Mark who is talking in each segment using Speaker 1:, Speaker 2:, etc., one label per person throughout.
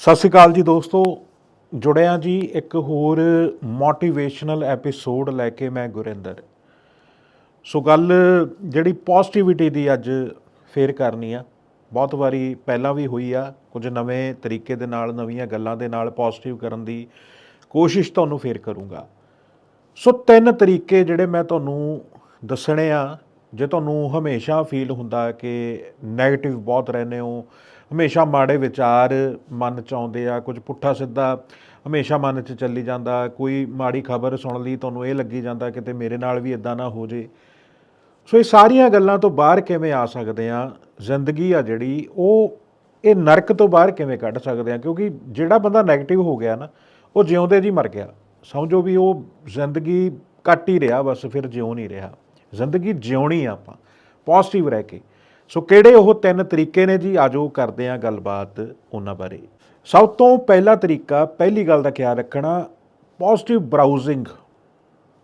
Speaker 1: ਸਤਿ ਸ਼੍ਰੀ ਅਕਾਲ ਜੀ ਦੋਸਤੋ। ਜੁੜਿਆ ਜੀ ਇੱਕ ਹੋਰ ਮੋਟੀਵੇਸ਼ਨਲ ਐਪੀਸੋਡ ਲੈ ਕੇ ਮੈਂ ਗੁਰਿੰਦਰ। ਸੋ ਗੱਲ ਜਿਹੜੀ ਪੋਜ਼ਿਟਿਵਿਟੀ ਦੀ ਅੱਜ ਫੇਰ ਕਰਨੀ ਆ। ਬਹੁਤ ਵਾਰੀ ਪਹਿਲਾਂ ਵੀ ਹੋਈ ਆ, ਕੁਝ ਨਵੇਂ ਤਰੀਕੇ ਦੇ ਨਾਲ, ਨਵੀਆਂ ਗੱਲਾਂ ਦੇ ਨਾਲ ਪੋਜ਼ਿਟਿਵ ਕਰਨ ਦੀ ਕੋਸ਼ਿਸ਼ ਤੁਹਾਨੂੰ ਫੇਰ ਕਰੂੰਗਾ। ਸੋ ਤਿੰਨ ਤਰੀਕੇ ਜਿਹੜੇ ਮੈਂ ਤੁਹਾਨੂੰ ਦੱਸਣੇ ਆ, ਜੇ ਤੁਹਾਨੂੰ ਹਮੇਸ਼ਾ ਫੀਲ ਹੁੰਦਾ ਕਿ 네ਗੇਟਿਵ ਬਹੁਤ ਰਹਿੰਦੇ ਹੋ ਹਮੇਸ਼ਾ ਮਾੜੇ ਵਿਚਾਰ ਮਨ ਚ ਆਉਂਦੇ ਆ, ਕੁਝ ਪੁੱਠਾ ਸਿੱਧਾ ਹਮੇਸ਼ਾ ਮਨ ਚ ਚੱਲੀ ਜਾਂਦਾ, ਕੋਈ ਮਾੜੀ ਖਬਰ ਸੁਣ ਲਈ ਤੁਹਾਨੂੰ ਇਹ ਲੱਗੀ ਜਾਂਦਾ ਕਿਤੇ ਮੇਰੇ ਨਾਲ ਵੀ ਇਦਾਂ ਨਾ ਹੋ ਜੇ। ਸੋ ਇਹ ਸਾਰੀਆਂ ਗੱਲਾਂ ਤੋਂ ਬਾਹਰ ਕਿਵੇਂ ਆ ਸਕਦੇ ਆ? ਜ਼ਿੰਦਗੀ ਆ ਜਿਹੜੀ, ਉਹ ਇਹ ਨਰਕ ਤੋਂ ਬਾਹਰ ਕਿਵੇਂ ਕੱਢ ਸਕਦੇ ਆ? ਕਿਉਂਕਿ ਜਿਹੜਾ ਬੰਦਾ 네ਗੇਟਿਵ ਹੋ ਗਿਆ ਨਾ, ਉਹ ਜਿਉਂਦੇ ਜੀ ਮਰ ਗਿਆ। ਸਮਝੋ ਵੀ ਉਹ ਜ਼ਿੰਦਗੀ ਕੱਟ ਹੀ ਰਿਹਾ, ਬਸ ਫਿਰ ਜਿਉ ਨਹੀਂ ਰਿਹਾ। ਜ਼ਿੰਦਗੀ ਜਿਉਣੀ ਆਪਾਂ ਪੋਜ਼ਿਟਿਵ ਰਹਿ ਕੇ। ਸੋ ਕਿਹੜੇ ਉਹ ਤਿੰਨ ਤਰੀਕੇ ਨੇ ਜੀ? ਆਜੋ ਕਰਦੇ ਹਾਂ ਗੱਲਬਾਤ ਉਹਨਾਂ ਬਾਰੇ। ਸਭ ਤੋਂ ਪਹਿਲਾ ਤਰੀਕਾ, ਪਹਿਲੀ ਗੱਲ ਦਾ ਖਿਆਲ ਰੱਖਣਾ ਪੋਜ਼ਿਟਿਵ ਬਰਾਊਜ਼ਿੰਗ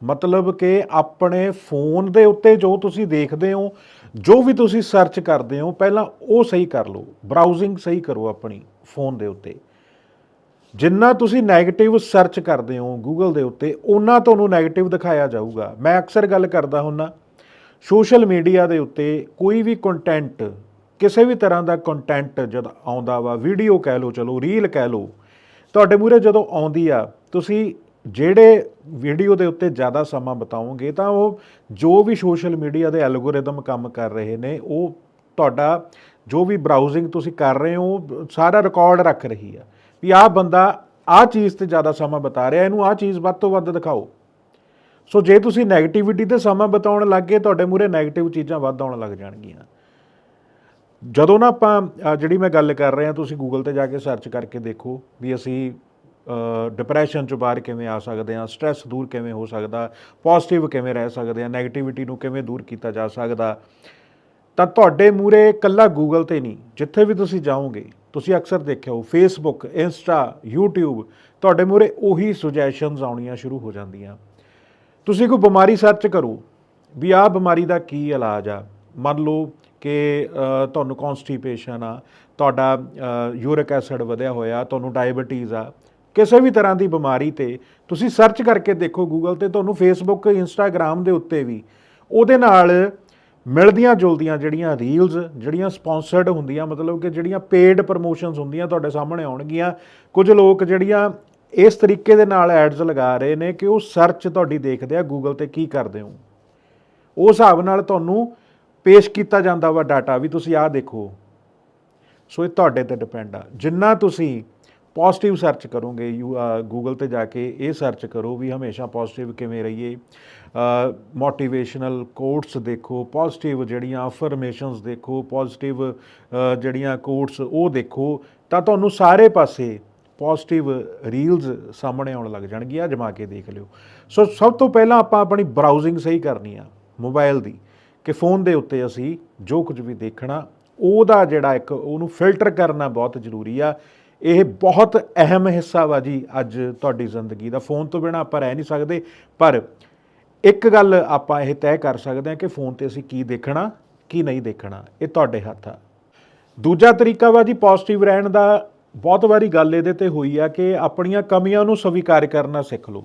Speaker 1: ਮਤਲਬ ਕਿ ਆਪਣੇ ਫੋਨ ਦੇ ਉੱਤੇ ਜੋ ਤੁਸੀਂ ਦੇਖਦੇ ਹੋ, ਜੋ ਵੀ ਤੁਸੀਂ ਸਰਚ ਕਰਦੇ ਹੋ, ਪਹਿਲਾਂ ਉਹ ਸਹੀ ਕਰ ਲਓ। ਬਰਾਊਜ਼ਿੰਗ ਸਹੀ ਕਰੋ ਆਪਣੀ ਫੋਨ ਦੇ ਉੱਤੇ। ਜਿੰਨਾ ਤੁਸੀਂ 네ਗੇਟਿਵ ਸਰਚ ਕਰਦੇ ਹੋ ਗੂਗਲ ਦੇ ਉੱਤੇ ਉਹਨਾਂ ਤੁਹਾਨੂੰ 네ਗੇਟਿਵ ਦਿਖਾਇਆ ਜਾਊਗਾ। ਮੈਂ ਅਕਸਰ ਗੱਲ ਕਰਦਾ ਹੁੰਨਾ ਸੋਸ਼ਲ ਮੀਡੀਆ ਦੇ ਉੱਤੇ ਕੋਈ ਵੀ ਕੰਟੈਂਟ ਕਿਸੇ ਵੀ ਤਰ੍ਹਾਂ ਦਾ ਕੰਟੈਂਟ ਜਦ ਆਉਂਦਾ ਵਾ ਵੀਡੀਓ ਕਹਿ ਲਓ, ਚਲੋ ਰੀਲ ਕਹਿ ਲਓ, ਤੁਹਾਡੇ ਮੂਹਰੇ ਜਦੋਂ ਆਉਂਦੀ ਆ, ਤੁਸੀਂ ਜਿਹੜੇ ਵੀਡੀਓ ਦੇ ਉੱਤੇ ਜ਼ਿਆਦਾ ਸਮਾਂ ਬਿਤਾਓਗੇ, ਤਾਂ ਉਹ ਜੋ ਵੀ ਸੋਸ਼ਲ ਮੀਡੀਆ ਦੇ ਐਲਗੋਰਿਦਮ ਕੰਮ ਕਰ ਰਹੇ ਨੇ, ਉਹ ਤੁਹਾਡਾ ਜੋ ਵੀ ਬਰਾਊਜ਼ਿੰਗ ਤੁਸੀਂ ਕਰ ਰਹੇ ਹੋ, ਸਾਰਾ ਰਿਕਾਰਡ ਰੱਖ ਰਹੀ ਆ। ਵੀ ਆਹ ਬੰਦਾ ਆਹ ਚੀਜ਼ ਤੇ ਜ਼ਿਆਦਾ ਸਮਾਂ ਬਿਤਾ ਰਿਹਾ, ਇਹਨੂੰ ਆਹ ਚੀਜ਼ ਵੱਧ ਤੋਂ ਵੱਧ ਦਿਖਾਓ। ਸੋ ਜੇ ਤੁਸੀਂ ਨੈਗੇਟਿਵਿਟੀ ਤੇ ਸਮਾਂ ਬਤਾਉਣ ਗਏ, ਤੁਹਾਡੇ ਮੂਰੇ ਨੈਗੇਟਿਵ ਚੀਜ਼ਾਂ ਵੱਧ ਆਉਣ ਲੱਗ ਜਾਣਗੀਆਂ। ਜਦੋਂ ਨਾ ਆਪਾਂ ਜਿਹੜੀ ਮੈਂ ਗੱਲ ਕਰ ਰਿਹਾ, ਤੁਸੀਂ ਗੂਗਲ ਤੇ ਜਾ ਕੇ ਸਰਚ ਕਰਕੇ ਦੇਖੋ ਵੀ ਅਸੀਂ ਡਿਪਰੈਸ਼ਨ ਚੋਂ ਬਾਹਰ ਕਿਵੇਂ ਆ ਸਕਦੇ ਹਾਂ ਸਟ्रेस ਦੂਰ ਕਿਵੇਂ ਹੋ ਸਕਦਾ ਪੋਜ਼ਿਟਿਵ ਕਿਵੇਂ ਰਹਿ ਸਕਦੇ ਹਾਂ ਨੈਗੇਟਿਵਿਟੀ ਨੂੰ ਕਿਵੇਂ ਦੂਰ ਕੀਤਾ ਜਾ ਸਕਦਾ, ਤਾਂ ਤੁਹਾਡੇ ਮੂਰੇ ਇਕੱਲਾ ਗੂਗਲ ਤੇ ਨਹੀਂ, ਜਿੱਥੇ ਵੀ ਤੁਸੀਂ ਜਾਓਗੇ, ਤੁਸੀਂ ਅਕਸਰ ਦੇਖਿਆ ਹੋ ਫੇਸਬੁੱਕ ਇੰਸਟਾ YouTube, ਤੁਹਾਡੇ ਮੂਰੇ ਉਹੀ ਸੁਜੈਸ਼ਨਸ ਆਉਣੀਆਂ ਸ਼ੁਰੂ ਹੋ ਜਾਂਦੀਆਂ। ਤੁਸੀਂ ਕੋਈ ਬਿਮਾਰੀ ਸਰਚ ਕਰੋ ਵੀ ਆਹ ਬਿਮਾਰੀ ਦਾ ਕੀ ਇਲਾਜ ਆ। ਮੰਨ ਲਓ ਕਿ ਤੁਹਾਨੂੰ ਕਨਸਟੀਪੇਸ਼ਨ ਆ, ਤੁਹਾਡਾ ਯੂਰਿਕ ਐਸਿਡ ਵਧਿਆ ਹੋਇਆ, ਤੁਹਾਨੂੰ ਡਾਇਬੀਟੀਜ਼ ਆ, ਕਿਸੇ ਵੀ ਤਰ੍ਹਾਂ ਦੀ ਬਿਮਾਰੀ ਤੇ ਤੁਸੀਂ ਸਰਚ ਕਰਕੇ ਦੇਖੋ ਗੂਗਲ ਤੇ, ਤੁਹਾਨੂੰ ਫੇਸਬੁੱਕ ਇੰਸਟਾਗ੍ਰam ਦੇ ਉੱਤੇ ਵੀ ਉਹਦੇ ਨਾਲ ਮਿਲਦੀਆਂ ਜੁਲਦੀਆਂ ਜਿਹੜੀਆਂ ਰੀਲਸ ਜਿਹੜੀਆਂ ਸਪਾਂਸਰਡ ਹੁੰਦੀਆਂ, ਮਤਲਬ ਕਿ ਜਿਹੜੀਆਂ ਪੇਡ ਪ੍ਰਮੋਸ਼ਨਸ ਹੁੰਦੀਆਂ ਤੁਹਾਡੇ ਸਾਹਮਣੇ ਆਉਣਗੀਆਂ। ਕੁਝ ਲੋਕ ਜਿਹੜੀਆਂ ਇਸ ਤਰੀਕੇ ਦੇ ਨਾਲ ਐਡਸ ਲਗਾ ਰਹੇ ਨੇ ਕਿ ਉਹ ਸਰਚ ਤੁਹਾਡੀ ਦੇਖਦੇ ਆ ਗੂਗਲ ਤੇ ਕੀ ਕਰਦੇ ਹੋ। ਉਸ ਹਿਸਾਬ ਨਾਲ ਤੁਹਾਨੂੰ ਪੇਸ਼ ਕੀਤਾ ਜਾਂਦਾ ਵਾ ਡਾਟਾ ਵੀ ਤੁਸੀਂ ਆਹ ਦੇਖੋ। ਸੋ ਇਹ ਤੁਹਾਡੇ ਤੇ ਡਿਪੈਂਡ ਆ। ਜਿੰਨਾ ਤੁਸੀਂ ਪੋਜ਼ਿਟਿਵ ਸਰਚ ਕਰੋਗੇ, ਯੂ ਗੂਗਲ ਤੇ ਜਾ ਕੇ ਇਹ ਸਰਚ ਕਰੋ ਵੀ ਹਮੇਸ਼ਾ ਪੋਜ਼ਿਟਿਵ ਕਿਵੇਂ ਰਹੀਏ। ਮੋਟੀਵੇਸ਼ਨਲ ਕੋਟਸ ਦੇਖੋ ਪੋਜ਼ਿਟਿਵ ਜਿਹੜੀਆਂ ਅਫਰਮੇਸ਼ਨਸ ਦੇਖੋ ਪੋਜ਼ਿਟਿਵ ਜਿਹੜੀਆਂ ਕੋਟਸ ਉਹ ਦੇਖੋ, ਤਾਂ ਤੁਹਾਨੂੰ ਸਾਰੇ ਪਾਸੇ ਪੋਜ਼ਿਟਿਵ ਰੀਲਸ ਸਾਹਮਣੇ ਆਉਣ ਲੱਗ ਜਾਣਗੀਆਂ ਜਮਾ ਕੇ ਦੇਖ ਲਿਓ। ਸੋ ਸਭ ਤੋਂ ਪਹਿਲਾਂ ਆਪਾਂ ਆਪਣੀ ਬਰਾਊਜ਼ਿੰਗ ਸਹੀ ਕਰਨੀ ਆ ਮੋਬਾਈਲ ਦੀ, ਕਿ ਫੋਨ ਦੇ ਉੱਤੇ ਅਸੀਂ ਜੋ ਕੁਝ ਵੀ ਦੇਖਣਾ, ਉਹਦਾ ਜਿਹੜਾ ਇੱਕ ਉਹਨੂੰ ਫਿਲਟਰ ਕਰਨਾ ਬਹੁਤ ਜ਼ਰੂਰੀ ਆ। ਇਹ ਬਹੁਤ ਅਹਿਮ ਹਿੱਸਾ ਵਾ ਜੀ ਅੱਜ ਤੁਹਾਡੀ ਜ਼ਿੰਦਗੀ ਦਾ। ਫੋਨ ਤੋਂ ਬਿਨਾ ਆਪਾਂ ਰਹਿ ਨਹੀਂ ਸਕਦੇ, ਪਰ ਇੱਕ ਗੱਲ ਆਪਾਂ ਇਹ ਤੈਅ ਕਰ ਸਕਦੇ ਹਾਂ ਕਿ ਫੋਨ ਤੇ ਅਸੀਂ ਕੀ ਦੇਖਣਾ, ਕੀ ਨਹੀਂ ਦੇਖਣਾ, ਇਹ ਤੁਹਾਡੇ ਹੱਥ ਆ। ਦੂਜਾ ਤਰੀਕਾ ਵਾ ਜੀ ਪੋਜ਼ਿਟਿਵ ਰਹਿਣ ਦਾ ਬਹੁਤ ਵਾਰੀ ਗੱਲ ਇਹਦੇ ਤੇ ਹੋਈ ਆ ਕਿ ਆਪਣੀਆਂ ਕਮੀਆਂ ਨੂੰ ਸਵੀਕਾਰ ਕਰਨਾ ਸਿੱਖ ਲਓ।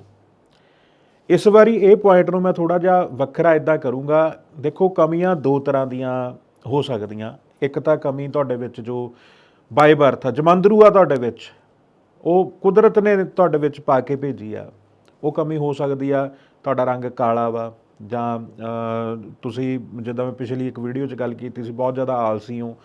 Speaker 1: ਇਸ ਵਾਰੀ ਇਹ ਪੁਆਇੰਟ ਨੂੰ ਮੈਂ ਥੋੜਾ ਜਿਹਾ ਵੱਖਰਾ ਇਦਾਂ ਕਰੂੰਗਾ। ਦੇਖੋ, ਕਮੀਆਂ ਦੋ ਤਰ੍ਹਾਂ ਦੀਆਂ ਹੋ ਸਕਦੀਆਂ। ਇੱਕ ਤਾਂ ਕਮੀ ਤੁਹਾਡੇ ਵਿੱਚ ਜੋ ਬਾਈ ਬਰਥ ਆ, ਜਮੰਦਰੂ ਆ ਤੁਹਾਡੇ ਵਿੱਚ, ਉਹ ਕੁਦਰਤ ਨੇ ਤੁਹਾਡੇ ਵਿੱਚ ਪਾ ਕੇ ਭੇਜੀ ਆ। ਉਹ ਕਮੀ ਹੋ ਸਕਦੀ ਆ, ਤੁਹਾਡਾ ਰੰਗ ਕਾਲਾ ਵਾ, ਜਾਂ ਤੁਸੀਂ, ਜਿੱਦਾਂ ਮੈਂ ਪਿਛਲੀ ਇੱਕ ਵੀਡੀਓ 'ਚ ਗੱਲ ਕੀਤੀ ਸੀ, ਬਹੁਤ ਜ਼ਿਆਦਾ ਆਲਸੀ ਹੋ।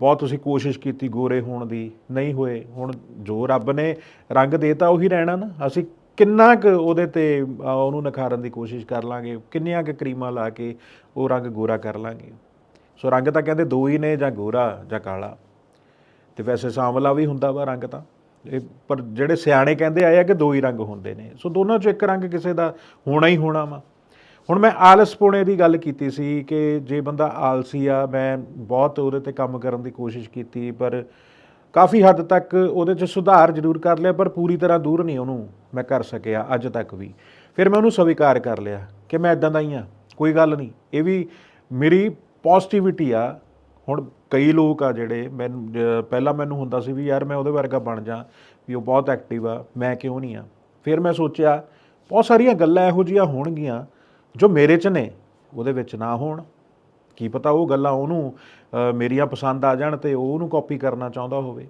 Speaker 1: ਬਹੁਤ ਤੁਸੀਂ ਕੋਸ਼ਿਸ਼ ਕੀਤੀ ਗੋਰੇ ਹੋਣ ਦੀ, ਨਹੀਂ ਹੋਏ। ਹੁਣ ਜੋ ਰੱਬ ਨੇ ਰੰਗ ਦੇਤਾ ਉਹੀ ਰਹਿਣਾ ਨਾ। ਅਸੀਂ ਕਿੰਨਾ ਕੁ ਉਹਦੇ ਤੇ ਉਹਨੂੰ ਨਿਖਾਰਨ ਦੀ ਕੋਸ਼ਿਸ਼ ਕਰ ਲਾਂਗੇ, ਕਿੰਨੀਆਂ ਕੁ ਕਰੀਮਾਂ ਲਾ ਕੇ ਉਹ ਰੰਗ ਗੋਰਾ ਕਰ ਲਾਂਗੇ। ਸੋ ਰੰਗ ਤਾਂ ਕਹਿੰਦੇ ਦੋ ਹੀ ਨੇ, ਜਾਂ ਗੋਰਾ ਜਾਂ ਕਾਲਾ। ਤੇ ਵੈਸੇ ਸਾਂਵਲਾ ਵੀ ਹੁੰਦਾ ਵਾ ਰੰਗ ਤਾਂ। ਇਹ ਪਰ ਜਿਹੜੇ ਸਿਆਣੇ ਕਹਿੰਦੇ ਆਏ ਆ ਕਿ ਦੋ ਹੀ ਰੰਗ ਹੁੰਦੇ ਨੇ। ਸੋ ਦੋਨਾਂ ਚੋਂ ਇੱਕ ਰੰਗ ਕਿਸੇ ਦਾ ਹੋਣਾ ਹੀ ਹੋਣਾ ਵਾ। ਹੁਣ ਮੈਂ ਆਲਸ ਪੁਣੇ ਦੀ ਗੱਲ ਕੀਤੀ ਸੀ ਕਿ ਜੇ ਬੰਦਾ ਆਲਸੀ ਆ, ਮੈਂ ਬਹੁਤ ਉਹਦੇ ਤੇ ਕੰਮ ਕਰਨ ਦੀ ਕੋਸ਼ਿਸ਼ ਕੀਤੀ, ਪਰ ਕਾਫੀ ਹੱਦ ਤੱਕ ਉਹਦੇ 'ਚ ਸੁਧਾਰ ਜ਼ਰੂਰ ਕਰ ਲਿਆ, ਪਰ ਪੂਰੀ ਤਰ੍ਹਾਂ ਦੂਰ ਨਹੀਂ ਉਹਨੂੰ ਮੈਂ ਕਰ ਸਕਿਆ ਅੱਜ ਤੱਕ ਵੀ। ਫਿਰ ਮੈਂ ਉਹਨੂੰ ਸਵੀਕਾਰ ਕਰ ਲਿਆ ਕਿ ਮੈਂ ਇਦਾਂ ਦਾ ਹੀ ਆ, ਕੋਈ ਗੱਲ ਨਹੀਂ। ਇਹ ਵੀ ਮੇਰੀ ਪੋਜ਼ਿਟਿਵਿਟੀ ਆ। ਹੁਣ ਕਈ ਲੋਕ ਆ ਜਿਹੜੇ ਮੈਨੂੰ, ਪਹਿਲਾਂ ਮੈਨੂੰ ਹੁੰਦਾ ਸੀ ਵੀ ਯਾਰ ਮੈਂ ਉਹਦੇ ਵਰਗਾ ਬਣ ਜਾ, ਵੀ ਉਹ ਬਹੁਤ ਐਕਟਿਵ ਆ, ਮੈਂ ਕਿਉਂ ਨਹੀਂ ਆ? ਫਿਰ ਮੈਂ ਸੋਚਿਆ, ਬਹੁਤ ਸਾਰੀਆਂ ਗੱਲਾਂ ਇਹੋ ਜਿਹੀਆਂ ਹੋਣਗੀਆਂ ਜੋ ਮੇਰੇ 'ਚ ਨੇ, ਉਹਦੇ ਵਿੱਚ ਨਾ ਹੋਣ। ਕੀ ਪਤਾ ਉਹ ਗੱਲਾਂ ਉਹਨੂੰ ਮੇਰੀਆਂ ਪਸੰਦ ਆ ਜਾਣ ਤੇ ਉਹ ਉਹਨੂੰ ਕਾਪੀ ਕਰਨਾ ਚਾਹੁੰਦਾ ਹੋਵੇ।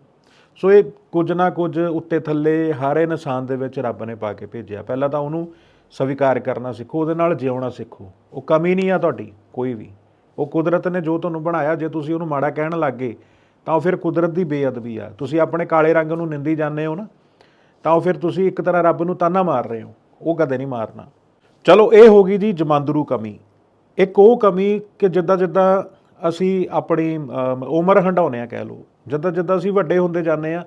Speaker 1: ਸੋ ਇਹ ਕੁਝ ਨਾ ਕੁਝ ਉੱਤੇ ਥੱਲੇ, ਹਰ ਇਨਸਾਨ ਦੇ ਵਿੱਚ ਰੱਬ ਨੇ ਪਾ ਕੇ ਭੇਜਿਆ। ਪਹਿਲਾਂ ਤਾਂ ਉਹਨੂੰ ਸਵੀਕਾਰ ਕਰਨਾ ਸਿੱਖੋ, ਉਹਦੇ ਨਾਲ ਜਿਉਣਾ ਸਿੱਖੋ। ਉਹ ਕਮੀ ਨਹੀਂ ਆ ਤੁਹਾਡੀ, ਕੋਈ ਵੀ। ਉਹ ਕੁਦਰਤ ਨੇ ਜੋ ਤੁਹਾਨੂੰ ਬਣਾਇਆ, ਜੇ ਤੁਸੀਂ ਉਹਨੂੰ ਮਾੜਾ ਕਹਿਣ ਲੱਗੇ, ਤਾਂ ਉਹ ਫਿਰ ਕੁਦਰਤ ਦੀ ਬੇਅਦਬੀ ਆ। ਤੁਸੀਂ ਆਪਣੇ ਕਾਲੇ ਰੰਗ ਨੂੰ ਨਿੰਦੀ ਜਾਂਦੇ ਹੋ ਨਾ, ਤਾਂ ਉਹ ਫਿਰ ਤੁਸੀਂ ਇੱਕ ਤਰ੍ਹਾਂ ਰੱਬ ਨੂੰ ਤਾਨਾ ਮਾਰ ਰਹੇ ਹੋ। ਉਹ ਕਦੇ ਨਹੀਂ ਮਾਰਨਾ। ਚਲੋ, ਇਹ ਹੋ ਗਈ ਜੀ ਜਮਾਂਦਰੂ ਕਮੀ। ਇੱਕ ਉਹ ਕਮੀ ਕਿ ਜਿੱਦਾਂ ਜਿੱਦਾਂ ਅਸੀਂ ਆਪਣੀ ਉਮਰ ਹੰਡਾਉਂਦੇ ਆ ਕਹਿ ਲਓ, ਜਿੱਦਾਂ ਜਿੱਦਾਂ ਅਸੀਂ ਵੱਡੇ ਹੁੰਦੇ ਜਾਂਦੇ ਆ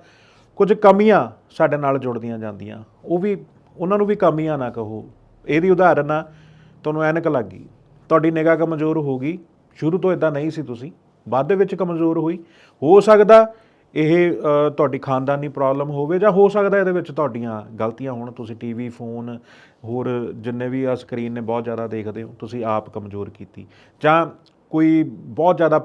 Speaker 1: ਕੁਝ ਕਮੀਆਂ ਸਾਡੇ ਨਾਲ ਜੁੜਦੀਆਂ ਜਾਂਦੀਆਂ। ਉਹ ਵੀ, ਉਹਨਾਂ ਨੂੰ ਵੀ ਕਮੀਆਂ ਨਾ ਕਹੋ। ਇਹਦੀ ਉਦਾਹਰਨ ਆ, ਤੁਹਾਨੂੰ ਐਨਕ ਲੱਗ ਗਈ। ਤੁਹਾਡੀ ਨਿਗਾਹ ਕਮਜ਼ੋਰ ਹੋ ਗਈ। ਸ਼ੁਰੂ ਤੋਂ ਇਦਾਂ ਨਹੀਂ ਸੀ ਤੁਸੀਂ। ਬਾਅਦ ਦੇ ਵਿੱਚ ਕਮਜ਼ੋਰ ਹੋਈ। ਹੋ ਸਕਦਾ ਇਹ ਤੁਹਾਡੀ ਖਾਨਦਾਨੀ ਪ੍ਰੋਬਲਮ ਹੋਵੇ ਜਾਂ ਹੋ ਸਕਦਾ ਇਹਦੇ ਵਿੱਚ ਤੁਹਾਡੀਆਂ ਗਲਤੀਆਂ ਹੋਣ, ਤੁਸੀਂ ਟੀਵੀ ਫੋਨ ਹੋਰ ਜਿੰਨੇ ਵੀ ਆ ਸਕਰੀਨ ਨੇ, ਬਹੁਤ ਜ਼ਿਆਦਾ ਦੇਖਦੇ ਹੋ, ਤੁਸੀਂ ਆਪ ਕਮਜ਼ੋਰ ਕੀਤੀ। ਜਾਂ ਕੋਈ ਬਹੁਤ ਜ਼ਿਆਦਾ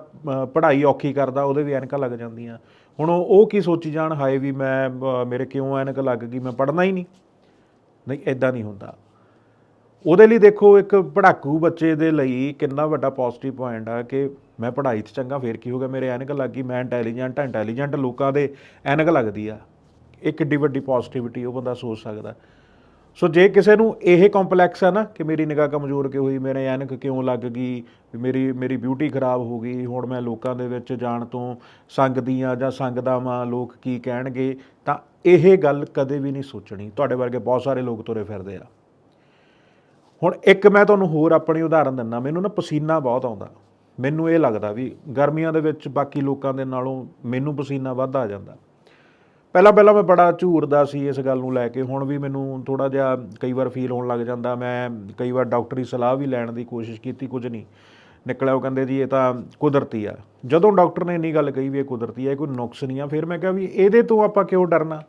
Speaker 1: ਪੜ੍ਹਾਈ ਔਖੀ ਕਰਦਾ, ਉਹਦੇ ਵੀ ਐਨਕਾਂ ਲੱਗ ਜਾਂਦੀਆਂ। ਹੁਣ ਉਹ ਕੀ ਸੋਚੀ ਜਾਣ, ਹਾਏ ਵੀ ਮੈਂ ਮੇਰੇ ਕਿਉਂ ਐਨਕ ਲੱਗ ਗਈ, ਮੈਂ ਪੜ੍ਹਨਾ ਹੀ ਨਹੀਂ। ਨਹੀਂ ਐਦਾਂ ਨਹੀਂ ਹੁੰਦਾ। ਉਹਦੇ ਲਈ ਦੇਖੋ ਇੱਕ ਪੜਾਕੂ ਬੱਚੇ ਦੇ ਲਈ ਕਿੰਨਾ ਵੱਡਾ ਪੋਜ਼ਿਟਿਵ ਪੁਆਇੰਟ ਆ ਕਿ ਮੈਂ ਪੜ੍ਹਾਈ 'ਚ ਚੰਗਾ, ਫੇਰ ਕੀ ਹੋ ਗਿਆ? ਮੇਰੇ ਐਨਕ ਲੱਗ ਗਈ, ਮੈਂ ਇੰਟੈਲੀਜੈਂਟ ਆ ਇੰਟੈਲੀਜੈਂਟ ਲੋਕਾਂ ਦੇ ਐਨਕ ਲੱਗਦੀ ਆ। ਇਹ ਕਿੱਡੀ ਵੱਡੀ ਪੋਜ਼ਿਟਿਵਿਟੀ ਉਹ ਬੰਦਾ ਸੋਚ ਸਕਦਾ। ਸੋ ਜੇ ਕਿਸੇ ਨੂੰ ਇਹ ਕੰਪਲੈਕਸ ਆ ਨਾ ਕਿ ਮੇਰੀ ਨਿਗਾਹ ਕਮਜ਼ੋਰ ਕਿਉਂ ਹੋਈ, ਮੇਰੇ ਐਨਕ ਕਿਉਂ ਲੱਗ ਗਈ ਵੀ ਮੇਰੀ ਮੇਰੀ ਬਿਊਟੀ ਖਰਾਬ ਹੋ ਗਈ, ਹੁਣ ਮੈਂ ਲੋਕਾਂ ਦੇ ਵਿੱਚ ਜਾਣ ਤੋਂ ਸੰਗਦੀ ਆ ਜਾਂ ਸੰਗਦਾ ਵਾਂ, ਲੋਕ ਕੀ ਕਹਿਣਗੇ, ਤਾਂ ਇਹ ਗੱਲ ਕਦੇ ਵੀ ਨਹੀਂ ਸੋਚਣੀ। ਤੁਹਾਡੇ ਵਰਗੇ ਬਹੁਤ ਸਾਰੇ ਲੋਕ ਤੁਰੇ ਫਿਰਦੇ ਆ। ਹੁਣ ਇੱਕ ਮੈਂ ਤੁਹਾਨੂੰ ਹੋਰ ਆਪਣੀ ਉਦਾਹਰਨ ਦਿੰਦਾ, ਮੈਨੂੰ ਨਾ ਪਸੀਨਾ ਬਹੁਤ ਆਉਂਦਾ। ਮੈਨੂੰ ਇਹ ਲੱਗਦਾ ਵੀ ਗਰਮੀਆਂ ਦੇ ਵਿੱਚ ਬਾਕੀ ਲੋਕਾਂ ਦੇ ਨਾਲੋਂ ਮੈਨੂੰ ਪਸੀਨਾ ਵੱਧ ਆ ਜਾਂਦਾ। ਪਹਿਲਾਂ ਪਹਿਲਾਂ ਮੈਂ ਬੜਾ ਝੂਰਦਾ ਸੀ ਇਸ ਗੱਲ ਨੂੰ ਲੈ ਕੇ, ਹੁਣ ਵੀ ਮੈਨੂੰ ਥੋੜਾ ਜਿਹਾ ਕਈ ਵਾਰ ਫੀਲ ਹੋਣ ਲੱਗ ਜਾਂਦਾ। ਮੈਂ ਕਈ ਵਾਰ ਡਾਕਟਰੀ ਸਲਾਹ ਵੀ ਲੈਣ ਦੀ ਕੋਸ਼ਿਸ਼ ਕੀਤੀ, ਕੁਝ ਨਹੀਂ। ਨਿਕਲਿਆ ਉਹ ਕਹਿੰਦੇ ਜੀ, ਇਹ ਤਾਂ ਕੁਦਰਤੀ ਆ। ਜਦੋਂ ਡਾਕਟਰ ਨੇ ਇੰਨੀ ਗੱਲ ਕਹੀ ਵੀ ਇਹ ਕੁਦਰਤੀ ਆ, ਇਹ ਕੋਈ ਨੁਕਸ ਨਹੀਂ ਆ, ਫਿਰ ਮੈਂ ਕਿਹਾ ਵੀ ਇਹਦੇ ਤੋਂ ਆਪਾਂ ਕਿਉਂ ਡਰਨਾ?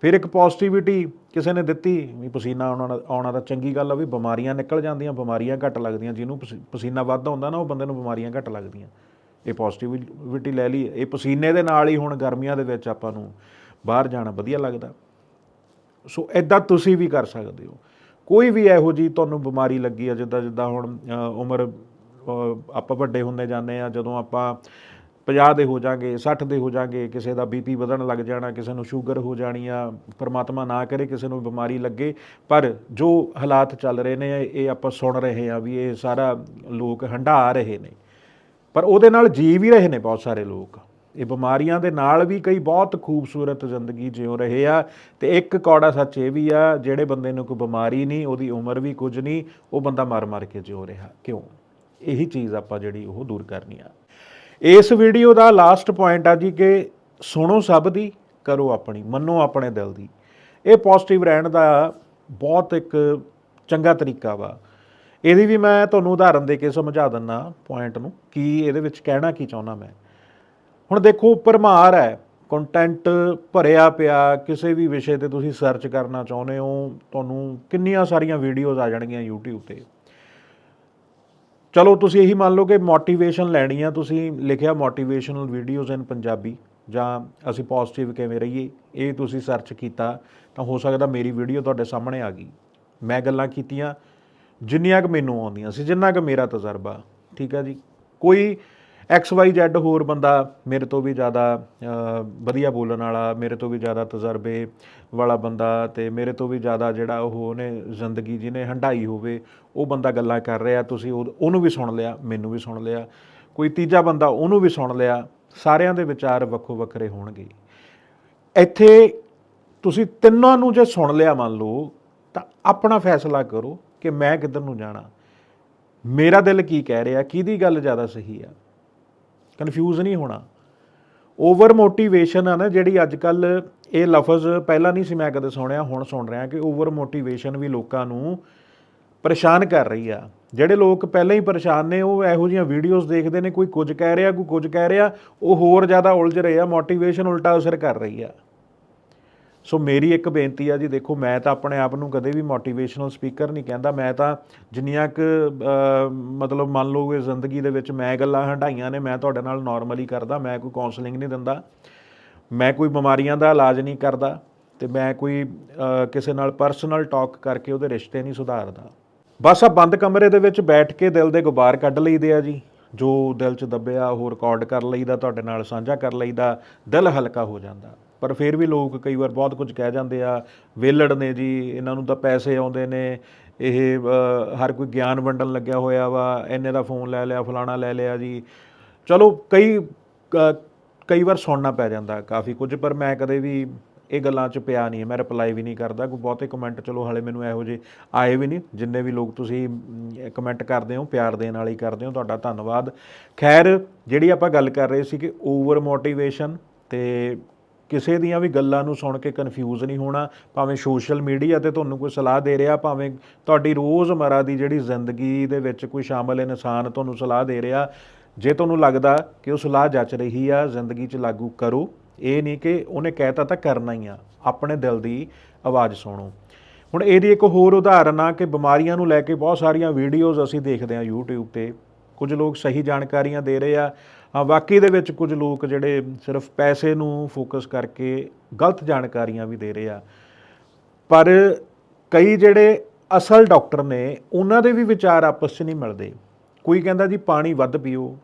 Speaker 1: ਫਿਰ ਇੱਕ ਪੋਜ਼ਿਟਿਵਿਟੀ ਕਿਸੇ ਨੇ ਦਿੱਤੀ ਵੀ ਪਸੀਨਾ ਆਉਣਾ ਆਉਣਾ ਤਾਂ ਚੰਗੀ ਗੱਲ ਆ ਵੀ ਬਿਮਾਰੀਆਂ ਨਿਕਲ ਜਾਂਦੀਆਂ, ਬਿਮਾਰੀਆਂ ਘੱਟ ਲੱਗਦੀਆਂ, ਜਿਹਨੂੰ ਪਸੀ- ਪਸੀਨਾ ਵੱਧ ਹੁੰਦਾ ਨਾ, ਉਹ ਬੰਦੇ ਨੂੰ ਬਿਮਾਰੀਆਂ ਘੱਟ ਲੱਗਦੀਆਂ। ਇਹ ਪੋਜ਼ਿਟਿਵਿਟੀ ਲੈ ਲਈ। ਇਹ ਪਸੀਨੇ ਦੇ ਨਾਲ ਹੀ ਹੁਣ ਗਰਮੀਆਂ ਦੇ ਵਿੱਚ ਆਪਾਂ ਨੂੰ ਬਾਹਰ ਜਾਣਾ ਵਧੀਆ ਲੱਗਦਾ। ਸੋ ਐਦਾਂ ਤੁਸੀਂ ਵੀ ਕਰ ਸਕਦੇ ਹੋ। ਕੋਈ ਵੀ ਇਹੋ ਜੀ ਤੁਹਾਨੂੰ ਬਿਮਾਰੀ ਲੱਗੀ ਆ, ਜਿੱਦਾਂ ਜਿੱਦਾਂ ਹੁਣ ਉਮਰ ਆਪਾਂ ਵੱਡੇ ਹੁੰਦੇ ਜਾਂਦੇ ਆ, ਜਦੋਂ ਆਪਾਂ 50 ਦੇ ਹੋ ਜਾਾਂਗੇ 60 ਦੇ ਹੋ ਜਾਾਂਗੇ, ਕਿਸੇ ਦਾ ਬੀਪੀ ਵਧਣ ਲੱਗ ਜਾਣਾ, ਕਿਸੇ ਨੂੰ ਸ਼ੂਗਰ ਹੋ ਜਾਣੀ ਆ, ਪਰਮਾਤਮਾ ਨਾ ਕਰੇ, ਕਿਸੇ ਨੂੰ ਬਿਮਾਰੀ ਲੱਗੇ, ਪਰ ਜੋ ਹਾਲਾਤ ਚੱਲ ਰਹੇ ਨੇ, ਇਹ ਆਪਾਂ ਸੁਣ ਰਹੇ ਆ ਵੀ ਇਹ ਸਾਰਾ ਲੋਕ ਹੰਢਾ ਰਹੇ ਨੇ। ਪਰ ਉਹਦੇ ਨਾਲ ਜੀ ਵੀ ਰਹੇ ਨੇ ਬਹੁਤ ਸਾਰੇ ਲੋਕ। ਇਹ ਬਿਮਾਰੀਆਂ ਦੇ ਨਾਲ ਵੀ ਕਈ ਬਹੁਤ ਖੂਬਸੂਰਤ ਜ਼ਿੰਦਗੀ ਜਿਉ ਰਹੇ ਆ, ਤੇ ਇੱਕ ਕੌੜਾ ਸੱਚ ਇਹ ਵੀ ਆ, ਜਿਹੜੇ ਬੰਦੇ ਨੂੰ ਕੋਈ ਬਿਮਾਰੀ ਨਹੀਂ, ਉਹਦੀ ਉਮਰ ਵੀ ਕੁਝ ਨਹੀਂ, ਉਹ ਬੰਦਾ ਮਰ ਮਰ ਕੇ ਜਿਉ ਰਿਹਾ। ਕਿਉਂ? ਇਹੀ ਚੀਜ਼ ਆਪਾਂ ਜਿਹੜੀ ਉਹ ਦੂਰ ਕਰਨੀ ਆ। ਇਸ ਵੀਡੀਓ ਦਾ ਲਾਸਟ ਪੁਆਇੰਟ ਆ ਜੀ ਕਿ ਸੁਣੋ ਸਭ ਦੀ, ਕਰੋ ਆਪਣੀ, ਮੰਨੋ ਆਪਣੇ ਦਿਲ ਦੀ। ਇਹ ਪੋਜ਼ਿਟਿਵ ਰਹਿਣ ਦਾ ਬਹੁਤ ਇੱਕ ਚੰਗਾ ਤਰੀਕਾ ਵਾ। ਇਹਦੀ ਵੀ ਮੈਂ ਤੁਹਾਨੂੰ ਉਦਾਹਰਨ ਦੇ ਕੇ ਸਮਝਾ ਦਿੰਨਾ ਪੁਆਇੰਟ ਨੂੰ ਕੀ ਇਹਦੇ ਵਿੱਚ ਕਹਿਣਾ ਕੀ ਚਾਹੁੰਦਾ ਮੈਂ। ਹੁਣ ਦੇਖੋ ਭਰਮਾਰ ਹੈ ਕੰਟੈਂਟ ਭਰਿਆ ਪਿਆ, ਕਿਸੇ ਵੀ ਵਿਸ਼ੇ ਤੇ ਤੁਸੀਂ ਸਰਚ ਕਰਨਾ ਚਾਹੁੰਦੇ ਹੋ, ਤੁਹਾਨੂੰ ਕਿੰਨੀਆਂ ਸਾਰੀਆਂ ਵੀਡੀਓਜ਼ ਆ ਜਾਣਗੀਆਂ YouTube ਤੇ। ਚਲੋ ਤੁਸੀਂ ਇਹੀ ਮੰਨ ਲਓ ਕਿ ਮੋਟੀਵੇਸ਼ਨ ਲੈਣੀ ਆ, ਤੁਸੀਂ ਲਿਖਿਆ ਮੋਟੀਵੇਸ਼ਨਲ ਵੀਡੀਓਜ਼ ਇਨ ਪੰਜਾਬੀ ਜਾਂ ਅਸੀਂ ਪੋਜ਼ਿਟਿਵ ਕਿਵੇਂ ਰਹੀਏ, ਇਹ ਤੁਸੀਂ ਸਰਚ ਕੀਤਾ, ਤਾਂ ਹੋ ਸਕਦਾ ਮੇਰੀ ਵੀਡੀਓ ਤੁਹਾਡੇ ਸਾਹਮਣੇ ਆ ਗਈ। ਮੈਂ ਗੱਲਾਂ ਕੀਤੀਆਂ, ਜਿੰਨੀਆਂ ਕਿ ਮੈਨੂੰ ਆਉਂਦੀਆਂ ਸੀ, ਜਿੰਨਾ ਕਿ ਮੇਰਾ ਤਜਰਬਾ, ਠੀਕ ਆ ਜੀ? ਕੋਈ ਐਕਸ ਵਾਈ ਜ਼ੈਡ ਹੋਰ ਬੰਦਾ ਮੇਰੇ ਤੋਂ ਵੀ ਜ਼ਿਆਦਾ ਵਧੀਆ ਬੋਲਣ ਵਾਲਾ, ਮੇਰੇ ਤੋਂ ਵੀ ਜ਼ਿਆਦਾ ਤਜਰਬੇ ਵਾਲਾ ਬੰਦਾ ਤੇ ਮੇਰੇ ਤੋਂ ਵੀ ਜ਼ਿਆਦਾ ਜਿਹੜਾ ਉਹ ਉਹਨੇ ਜ਼ਿੰਦਗੀ ਜਿਹਨੇ ਹੰਡਾਈ ਹੋਵੇ, ਉਹ ਬੰਦਾ ਗੱਲਾਂ ਕਰ ਰਿਹਾ, ਤੁਸੀਂ ਉਹ- ਉਹਨੂੰ ਵੀ ਸੁਣ ਲਿਆ, ਮੈਨੂੰ ਵੀ ਸੁਣ ਲਿਆ, ਕੋਈ ਤੀਜਾ ਬੰਦਾ ਉਹਨੂੰ ਵੀ ਸੁਣ ਲਿਆ, ਸਾਰਿਆਂ ਦੇ ਵਿਚਾਰ ਵੱਖੋ ਵੱਖਰੇ ਹੋਣਗੇ। ਇੱਥੇ ਤੁਸੀਂ ਤਿੰਨਾਂ ਨੂੰ ਜੇ ਸੁਣ ਲਿਆ ਮੰਨ ਲਓ, ਤਾਂ ਆਪਣਾ ਫੈਸਲਾ ਕਰੋ ਕਿ ਮੈਂ ਕਿੱਧਰ ਨੂੰ ਜਾਣਾ। ਮੇਰਾ ਦਿਲ ਕੀ ਕਹਿ ਰਿਹਾ, ਕਿਹਦੀ ਗੱਲ ਜ਼ਿਆਦਾ ਸਹੀ ਆ? ਕਨਫਿਊਜ਼ ਨਹੀਂ ਹੋਣਾ। ਓਵਰ ਮੋਟੀਵੇਸ਼ਨ ਆ ਨਾ, ਜਿਹੜੀ ਅੱਜ ਕੱਲ ਇਹ ਲਫ਼ਜ਼ ਪਹਿਲਾਂ ਨਹੀਂ ਸੀ ਮੈਂ ਕਦੇ ਸੁਣਿਆ, ਹੁਣ ਸੁਣ ਰਿਹਾ ਕਿ ਓਵਰ ਮੋਟੀਵੇਸ਼ਨ ਵੀ ਲੋਕਾਂ ਨੂੰ ਪਰੇਸ਼ਾਨ ਕਰ ਰਹੀ ਆ। ਜਿਹੜੇ ਲੋਕ ਪਹਿਲਾਂ ਹੀ ਪਰੇਸ਼ਾਨ ਨੇ, ਉਹ ਇਹੋ ਜਿਹੀਆਂ ਵੀਡੀਓਜ਼ ਦੇਖਦੇ ਨੇ, ਕੋਈ ਕੁਝ ਕਹਿ ਰਿਹਾ, ਕੋਈ ਕੁਝ ਕਹਿ ਰਿਹਾ, ਉਹ ਹੋਰ ਜ਼ਿਆਦਾ ਉਲਝ ਰਹੇ ਆ ਮੋਟੀਵੇਸ਼ਨ ਉਲਟਾ ਅਸਰ ਕਰ ਰਹੀ ਆ। ਸੋ ਮੇਰੀ ਇੱਕ ਬੇਨਤੀ ਆ ਜੀ, ਦੇਖੋ, ਮੈਂ ਤਾਂ ਆਪਣੇ ਆਪ ਨੂੰ ਕਦੇ ਵੀ ਮੋਟੀਵੇਸ਼ਨਲ ਸਪੀਕਰ ਨਹੀਂ ਕਹਿੰਦਾ। ਮੈਂ ਤਾਂ ਜਿੰਨੀਆਂ ਕੁ ਮਤਲਬ ਮੰਨ ਲਓ ਜ਼ਿੰਦਗੀ ਦੇ ਵਿੱਚ ਮੈਂ ਗੱਲਾਂ ਹੰਡਾਈਆਂ ਨੇ, ਮੈਂ ਤੁਹਾਡੇ ਨਾਲ ਨਾਰਮਲੀ ਕਰਦਾ, ਮੈਂ ਕੋਈ ਕਾਉਂਸਲਿੰਗ ਨਹੀਂ ਦਿੰਦਾ। ਮੈਂ ਕੋਈ ਬਿਮਾਰੀਆਂ ਦਾ ਇਲਾਜ ਨਹੀਂ ਕਰਦਾ ਤੇ ਮੈਂ ਕੋਈ ਕਿਸੇ ਨਾਲ ਪਰਸਨਲ ਟਾਕ ਕਰਕੇ ਉਹਦੇ ਰਿਸ਼ਤੇ ਨਹੀਂ ਸੁਧਾਰਦਾ। ਬਸ ਆ ਬੰਦ ਕਮਰੇ ਦੇ ਵਿੱਚ ਬੈਠ ਕੇ ਦਿਲ ਦੇ ਗੁਬਾਰ ਕੱਢ ਲਈਦੇ ਆ ਜੀ। ਜੋ ਦਿਲ 'ਚ ਦੱਬਿਆ ਉਹ ਰਿਕਾਰਡ ਕਰ ਲਈਦਾ, ਤੁਹਾਡੇ ਨਾਲ ਸਾਂਝਾ ਕਰ ਲਈਦਾ, ਦਿਲ ਹਲਕਾ ਹੋ ਜਾਂਦਾ। ਪਰ ਫਿਰ ਵੀ ਲੋਕ ਕਈ ਵਾਰ ਬਹੁਤ ਕੁਝ ਕਹਿ ਜਾਂਦੇ ਆ ਵੇਲੜ ਨੇ ਜੀ, ਇਹਨਾਂ ਨੂੰ ਤਾਂ ਪੈਸੇ ਆਉਂਦੇ ਨੇ, ਇਹ ਹਰ ਕੋਈ ਗਿਆਨ ਵੰਡਣ ਲੱਗਿਆ ਹੋਇਆ ਵਾ, ਇੰਨੇ ਦਾ ਫੋਨ ਲੈ ਲਿਆ, ਫਲਾਣਾ ਲੈ ਲਿਆ ਜੀ। ਚਲੋ ਕਈ ਕਈ ਵਾਰ ਸੁਣਨਾ ਪੈ ਜਾਂਦਾ ਕਾਫੀ ਕੁਝ, ਪਰ ਮੈਂ ਕਦੇ ਵੀ ਇਹ ਗੱਲਾਂ 'ਚ ਪਿਆ ਨਹੀਂ, ਮੈਂ ਰਿਪਲਾਈ ਵੀ ਨਹੀਂ ਕਰਦਾ, ਕੋਈ ਬਹੁਤੇ ਕਮੈਂਟ ਚਲੋ ਹਲੇ ਮੈਨੂੰ ਇਹੋ ਜਿਹੇ ਆਏ ਵੀ ਨਹੀਂ, ਜਿੰਨੇ ਵੀ ਲੋਕ ਤੁਸੀਂ ਕਮੈਂਟ ਕਰਦੇ ਹੋ, ਪਿਆਰ ਦੇਣ ਵਾਲੀ ਕਰਦੇ ਹੋ, ਤੁਹਾਡਾ ਧੰਨਵਾਦ। ਖੈਰ, ਜਿਹੜੀ ਆਪਾਂ ਗੱਲ ਕਰ ਰਹੇ ਸੀ ਕਿ ਓਵਰ ਮੋਟੀਵੇਸ਼ਨ ਤੇ ਕਿਸੇ ਦੀਆਂ ਵੀ ਗੱਲਾਂ ਨੂੰ ਸੁਣ ਕੇ ਕਨਫਿਊਜ਼ ਨਹੀਂ ਹੋਣਾ, ਭਾਵੇਂ ਸੋਸ਼ਲ ਮੀਡੀਆ ਤੇ ਤੁਹਾਨੂੰ ਕੋਈ ਸਲਾਹ ਦੇ ਰਿਹਾ, ਭਾਵੇਂ ਤੁਹਾਡੀ ਰੋਜ਼ਮਰਾ ਦੀ ਜਿਹੜੀ ਜ਼ਿੰਦਗੀ ਦੇ ਵਿੱਚ ਕੋਈ ਸ਼ਾਮਲ ਇਨਸਾਨ ਤੁਹਾਨੂੰ ਸਲਾਹ ਦੇ ਰਿਹਾ, ਜੇ ਤੁਹਾਨੂੰ ਲੱਗਦਾ ਕਿ ਉਹ ਸਲਾਹ ਜੱਚ ਰਹੀ ਆ, ਜ਼ਿੰਦਗੀ 'ਚ ਲਾਗੂ ਕਰੋ, ਇਹ ਨਹੀਂ ਕਿ ਉਹਨੇ ਕਹਿਤਾ ਤਾਂ ਕਰਨਾ ਹੀ ਆ, ਆਪਣੇ ਦਿਲ ਦੀ ਆਵਾਜ਼ ਸੁਣੋ। ਹੁਣ ਇਹਦੀ ਇੱਕ ਹੋਰ ਉਦਾਹਰਨ ਆ ਕਿ ਬਿਮਾਰੀਆਂ ਨੂੰ ਲੈ ਕੇ ਬਹੁਤ ਸਾਰੀਆਂ ਵੀਡੀਓਜ਼ ਅਸੀਂ ਦੇਖਦੇ ਹਾਂ YouTube ਤੇ, ਕੁਝ ਲੋਕ ਸਹੀ ਜਾਣਕਾਰੀਆਂ ਦੇ ਰਹੇ ਆ ਹਾਂ, ਬਾਕੀ ਦੇ ਵਿੱਚ ਕੁਝ ਲੋਕ ਜਿਹੜੇ ਸਿਰਫ ਪੈਸੇ ਨੂੰ ਫੋਕਸ ਕਰਕੇ ਗਲਤ ਜਾਣਕਾਰੀਆਂ ਵੀ ਦੇ ਰਹੇ ਆ। ਪਰ ਕਈ ਜਿਹੜੇ ਅਸਲ ਡਾਕਟਰ ਨੇ, ਉਹਨਾਂ ਦੇ ਵੀ ਵਿਚਾਰ ਆਪਸ 'ਚ ਨਹੀਂ ਮਿਲਦੇ। ਕੋਈ ਕਹਿੰਦਾ ਜੀ ਪਾਣੀ ਵੱਧ ਪੀਓ।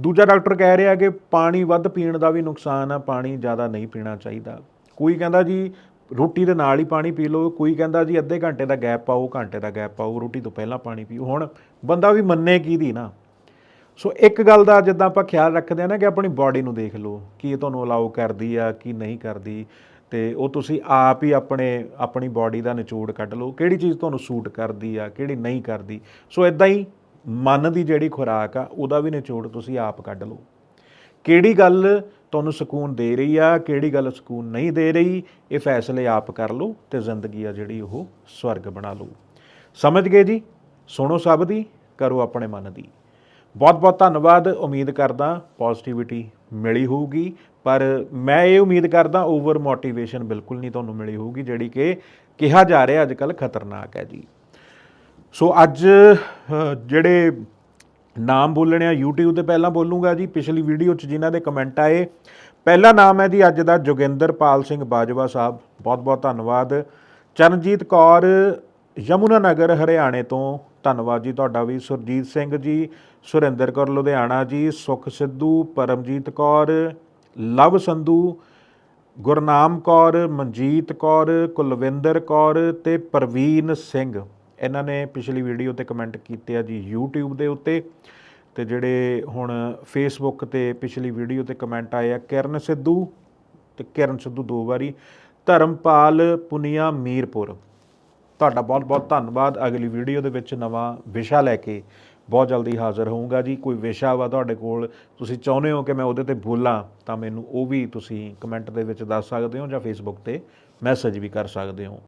Speaker 1: ਦੂਜਾ ਡਾਕਟਰ ਕਹਿ ਰਿਹਾ ਕਿ ਪਾਣੀ ਵੱਧ ਪੀਣ ਦਾ ਵੀ ਨੁਕਸਾਨ ਆ, ਪਾਣੀ ਜ਼ਿਆਦਾ ਨਹੀਂ ਪੀਣਾ ਚਾਹੀਦਾ। ਕੋਈ ਕਹਿੰਦਾ ਜੀ ਰੋਟੀ ਦੇ ਨਾਲ ਹੀ ਪਾਣੀ ਪੀ ਲਓ। ਕੋਈ ਕਹਿੰਦਾ ਜੀ ਅੱਧੇ ਘੰਟੇ ਦਾ ਗੈਪ ਪਾਓ, ਘੰਟੇ ਦਾ ਗੈਪ ਪਾਓ, ਰੋਟੀ ਤੋਂ ਪਹਿਲਾਂ ਪਾਣੀ ਪੀਓ। ਹੁਣ ਬੰਦਾ ਵੀ ਮੰਨੇ ਕੀ ਦੀ ਨਾ। ਸੋ ਇੱਕ ਗੱਲ ਦਾ ਜਿੱਦਾਂ ਆਪਾਂ ਖਿਆਲ ਰੱਖਦੇ ਆ ਨਾ ਕਿ ਆਪਣੀ ਬਾਡੀ ਨੂੰ ਦੇਖ ਲਓ, ਕੀ ਇਹ ਤੁਹਾਨੂੰ ਅਲਾਉ ਕਰਦੀ ਆ, ਕੀ ਨਹੀਂ ਕਰਦੀ, ਤੇ ਉਹ ਤੁਸੀਂ ਆਪ ਹੀ ਆਪਣੇ, ਆਪਣੀ ਬਾਡੀ ਦਾ ਨਿਚੋੜ ਕੱਢ ਲਓ, ਕਿਹੜੀ ਚੀਜ਼ ਤੁਹਾਨੂੰ ਸੂਟ ਕਰਦੀ ਆ, ਕਿਹੜੀ ਨਹੀਂ ਕਰਦੀ। ਸੋ ਇਦਾਂ ਹੀ ਮਨ ਦੀ ਜਿਹੜੀ ਖੁਰਾਕ ਆ, ਉਹਦਾ ਵੀ ਨਿਚੋੜ ਤੁਸੀਂ ਆਪ ਕੱਢ ਲਓ। ਕਿਹੜੀ ਗੱਲ ਤੁਹਾਨੂੰ ਸਕੂਨ ਦੇ ਰਹੀ ਆ, ਕਿਹੜੀ ਗੱਲ ਸਕੂਨ ਨਹੀਂ ਦੇ ਰਹੀ, ਇਹ ਫੈਸਲੇ ਆਪ ਕਰ ਲਓ ਤੇ ਜ਼ਿੰਦਗੀ ਆ ਜਿਹੜੀ ਉਹ ਸਵਰਗ ਬਣਾ ਲਓ। ਸਮਝ ਗਏ ਜੀ? ਸੁਣੋ ਸਭ ਦੀ, ਕਰੋ ਆਪਣੇ ਮਨ ਦੀ। ਬਹੁਤ ਬਹੁਤ ਧੰਨਵਾਦ। ਉਮੀਦ ਕਰਦਾ ਪੋਜ਼ਿਟਿਵਿਟੀ ਮਿਲੀ ਹੋਊਗੀ। ਪਰ ਮੈਂ ਇਹ ਉਮੀਦ ਕਰਦਾ ਓਵਰ ਮੋਟੀਵੇਸ਼ਨ ਬਿਲਕੁਲ ਨਹੀਂ ਤੁਹਾਨੂੰ ਮਿਲੀ ਹੋਊਗੀ, ਜਿਹੜੀ ਕਿ ਕਿਹਾ ਜਾ ਰਿਹਾ ਅੱਜ ਕੱਲ ਖਤਰਨਾਕ ਹੈ ਜੀ। ਸੋ ਅੱਜ ਜਿਹੜੇ ਨਾਮ ਬੋਲਣੇ ਆ, YouTube ਤੇ ਪਹਿਲਾਂ ਬੋਲੂੰਗਾ ਜੀ। ਪਿਛਲੀ ਵੀਡੀਓ 'ਚ ਜਿਨ੍ਹਾਂ ਦੇ ਕਮੈਂਟ ਆਏ, ਪਹਿਲਾ ਨਾਮ ਹੈ ਜੀ ਅੱਜ ਦਾ ਜੋਗਿੰਦਰਪਾਲ ਸਿੰਘ ਬਾਜਵਾ ਸਾਹਿਬ। ਬਹੁਤ ਬਹੁਤ ਧੰਨਵਾਦ। ਚਰਨਜੀਤ ਕੌਰ ਯਮੁਨਾ ਨਗਰ ਹਰਿਆਣੇ ਤੋਂ ਧੰਨਵਾਦ ਜੀ ਤੁਹਾਡਾ ਵੀ, ਸੁਰਜੀਤ ਸਿੰਘ ਜੀ, ਸੁਰਿੰਦਰ ਕੌਰ ਲੁਧਿਆਣਾ ਜੀ, ਸੁਖ ਸਿੱਧੂ, ਪਰਮਜੀਤ ਕੌਰ, ਲਵ ਸੰਧੂ, ਗੁਰਨਾਮ ਕੌਰ, ਮਨਜੀਤ ਕੌਰ, ਕੁਲਵਿੰਦਰ ਕੌਰ ਤੇ ਪ੍ਰਵੀਨ ਸਿੰਘ। ਇਹਨਾਂ ਨੇ ਪਿਛਲੀ ਵੀਡੀਓ ਤੇ ਕਮੈਂਟ ਕੀਤੇ ਆ ਜੀ YouTube ਦੇ ਉੱਤੇ ਤੇ ਜਿਹੜੇ ਹੁਣ Facebook ਤੇ ਪਿਛਲੀ ਵੀਡੀਓ ਤੇ ਕਮੈਂਟ ਆਏ ਆ ਕਿਰਨ ਸਿੱਧੂ ਤੇ ਕਿਰਨ ਸਿੱਧੂ ਦੋ ਵਾਰੀ, ਧਰਮਪਾਲ ਪੁਨੀਆ ਮੀਰਪੁਰ। ਤੁਹਾਡਾ ਬਹੁਤ ਬਹੁਤ ਧੰਨਵਾਦ। ਅਗਲੀ ਵੀਡੀਓ ਦੇ ਵਿੱਚ ਨਵਾਂ ਵਿਸ਼ਾ ਲੈ ਕੇ ਬਹੁਤ ਜਲਦੀ ਹਾਜ਼ਰ ਹੋਊਂਗਾ ਜੀ। ਕੋਈ ਵਿਸ਼ਾ ਵਾ ਤੁਹਾਡੇ ਕੋਲ, ਤੁਸੀਂ ਚਾਹੁੰਦੇ ਹੋ ਕਿ ਮੈਂ ਉਹਦੇ ਤੇ ਬੋਲਾਂ, ਤਾਂ ਮੈਨੂੰ ਉਹ ਵੀ ਤੁਸੀਂ ਕਮੈਂਟ ਦੇ ਵਿੱਚ ਦੱਸ ਸਕਦੇ ਹੋ ਜਾਂ ਫੇਸਬੁੱਕ ਤੇ ਮੈਸੇਜ ਵੀ ਕਰ ਸਕਦੇ ਹੋ।